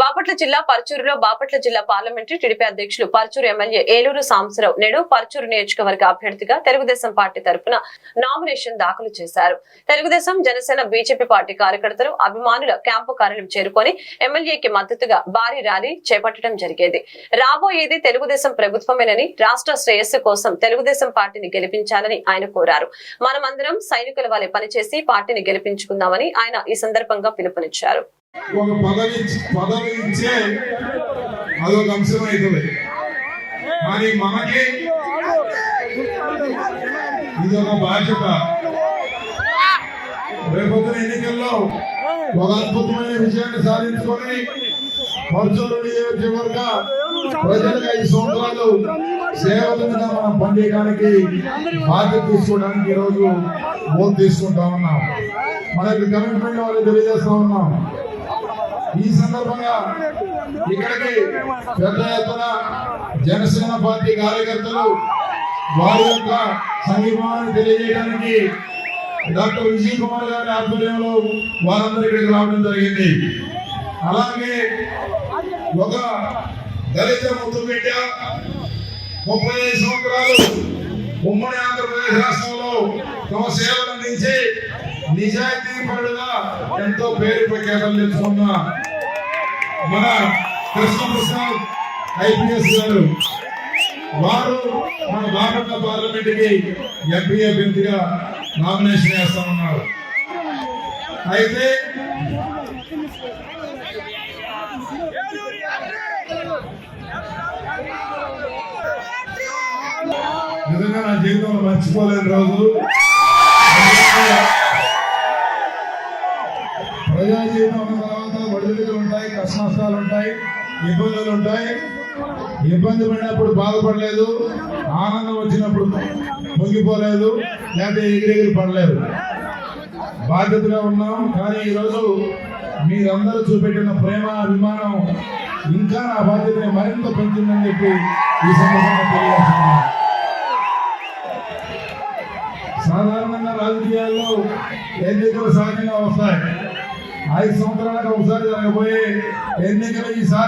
బాపట్ల జిల్లా పర్చూరులో బాపట్ల జిల్లా parliamentary TDP అధ్యక్షులు పర్చూరు ఎమ్మెల్యే ఏలూరు సాంబశివరావు నేడు పర్చూరు నియోజకవర్గ అభ్యర్థిగా తెలుగుదేశం పార్టీ తరఫున నామినేషన్ దాఖలు చేశారు. తెలుగుదేశం జనసేన బీజేపీ పార్టీ కార్యకర్తలు అభిమానుల క్యాంపు కార్యాలయం చేరుకొని ఎమ్మెల్యేకి మద్దతుగా భారీ ర్యాలీ చేపట్టడం జరిగేది. రాబోయేది తెలుగుదేశం ప్రభుత్వమేనని రాష్ట్ర శ్రేయస్సు కోసం తెలుగుదేశం పార్టీని గెలిపించాలని ఆయన కోరారు. మనమందరం సైనికుల వలె పనిచేసి పార్టీని గెలిపించుకుందామని ఆయన ఈ సందర్భంగా పిలుపునిచ్చారు. ఒక పదవి పదవి ఇచ్చే అదొక అంశం అవుతుంది కానీ మనకి ఇది ఒక బాధ్యత. రేపొద్దున ఎన్నికల్లో ఒక అద్భుతమైన విజయాన్ని సాధించుకొని పరుచూరు నియోజకవర్గ ప్రజలకు ఐదు సంవత్సరాలు సేవలుగా మనం పనిచేయడానికి బాధ్యత తీసుకోవడానికి ఈరోజు ఓటు తీసుకుంటా ఉన్నాం. మన యొక్క కమిట్మెంట్ వాళ్ళు తెలియజేస్తా ఉన్నాం. ఈ సందర్భంగా ఇక్కడికి పెద్ద ఎత్తున జనసేన పార్టీ కార్యకర్తలు వారి యొక్క సంఘీభావాన్ని తెలియజేయడానికి డాక్టర్ విజయ్ కుమార్ గారి ఆధ్వర్యంలో వారందరూ ఇక్కడికి రావడం జరిగింది. అలాగే ఒక దళిత ముద్దు బిడ్డ ముప్పై ఐదు సంవత్సరాలు ఉమ్మడి ఆంధ్రప్రదేశ్ రాష్ట్రంలో తమ సేవలు అందించి నిజాయితీ పరుడుగా ఎంతో పేరు ప్రఖ్యాతలు తెచ్చుకున్న మన కృష్ణప్రసాద్ ఐపీఎస్ గారు. వారు మన బాపట్ల పార్లమెంట్కి ఎంపీ అభ్యర్థిగా నామినేషన్ చేస్తా ఉన్నారు అయితే నిజంగా నా జీవితంలో మర్చిపోలేని రోజు. ఒడిదుడుకులు ఉంటాయి కష్ట నష్టాలు ఉంటాయి ఇబ్బందులు ఉంటాయి. ఇబ్బంది పడినప్పుడు బాధపడలేదు ఆనందం వచ్చినప్పుడు మునిగిపోలేదు లేకపోతే ఎగిరెగిరి పడలేదు. బాధ్యతగా ఉన్నాం కానీ ఈరోజు మీరందరూ చూపెట్టిన ప్రేమ అభిమానం ఇంకా నా బాధ్యతని మరింత పెంచిందని చెప్పి ఈ సందర్భంగా తెలియజేస్తున్నాను. సాధారణంగా రాజకీయాల్లో ఎన్నికలు సహజంగా వస్తాయి. ఐదు సంవత్సరాలకు ఒకసారి జరగబోయే ఎన్నికలు ఈసారి